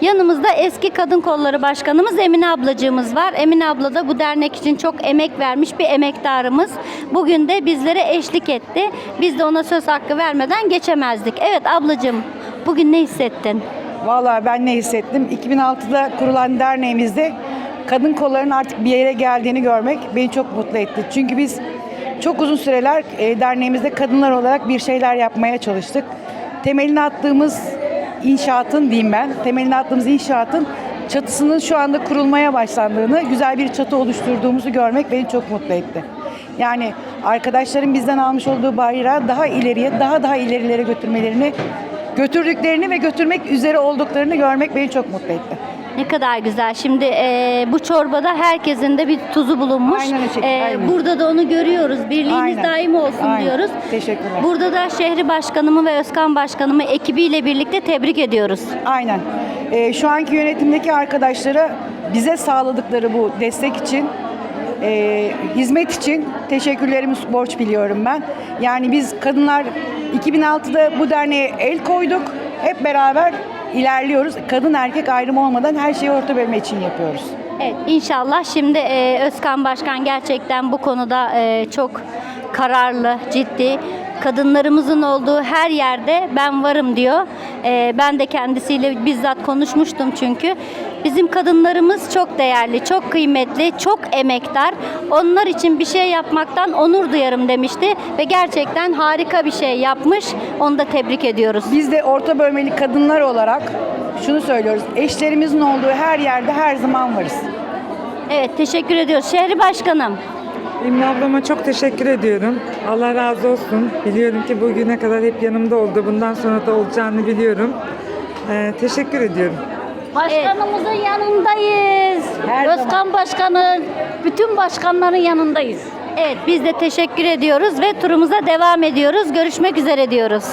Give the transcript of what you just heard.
Yanımızda eski Kadın Kolları Başkanımız Emine ablacığımız var. Emine abla da bu dernek için çok emek vermiş bir emektarımız. Bugün de bizlere eşlik etti. Biz de ona söz hakkı vermeden geçemezdik. Evet ablacığım bugün ne hissettin? Vallahi ben ne hissettim? 2006'da kurulan derneğimizde kadın kollarının artık bir yere geldiğini görmek beni çok mutlu etti. Çünkü biz çok uzun süreler e, derneğimizde kadınlar olarak bir şeyler yapmaya çalıştık. Temelini attığımız inşaatın diyeyim ben, temelini attığımız inşaatın çatısının şu anda kurulmaya başlandığını, güzel bir çatı oluşturduğumuzu görmek beni çok mutlu etti. Yani arkadaşların bizden almış olduğu bayrağı daha ileriye, daha daha ilerilere götürmelerini götürdüklerini ve götürmek üzere olduklarını görmek beni çok mutlu etti. Ne kadar güzel. Şimdi e, bu çorbada herkesin de bir tuzu bulunmuş. Aynen öyle, E, aynen. Burada da onu görüyoruz. Birliğiniz Aynen. daim olsun Aynen. diyoruz. Teşekkürler. Burada da şehri başkanımı ve Özkan başkanımı ekibiyle birlikte tebrik ediyoruz. Aynen. Ee, şu anki yönetimdeki arkadaşlara bize sağladıkları bu destek için, e, hizmet için teşekkürlerimi borç biliyorum ben. Yani biz kadınlar 2006'da bu derneğe el koyduk. Hep beraber ilerliyoruz. Kadın erkek ayrımı olmadan her şeyi orta bölme için yapıyoruz. Evet inşallah şimdi e, Özkan Başkan gerçekten bu konuda e, çok kararlı, ciddi. Kadınlarımızın olduğu her yerde ben varım diyor. E, ben de kendisiyle bizzat konuşmuştum çünkü. Bizim kadınlarımız çok değerli, çok kıymetli, çok emektar. Onlar için bir şey yapmaktan onur duyarım demişti ve gerçekten harika bir şey yapmış. Onu da tebrik ediyoruz. Biz de orta bölmeli kadınlar olarak şunu söylüyoruz. Eşlerimizin olduğu her yerde her zaman varız. Evet teşekkür ediyoruz. Şehri Başkanım. Emine ablama çok teşekkür ediyorum. Allah razı olsun. Biliyorum ki bugüne kadar hep yanımda oldu. Bundan sonra da olacağını biliyorum. Ee, teşekkür ediyorum. Başkanımızın yanındayız. Her Özkan Başkanı, bütün başkanların yanındayız. Evet biz de teşekkür ediyoruz ve turumuza devam ediyoruz. Görüşmek üzere diyoruz.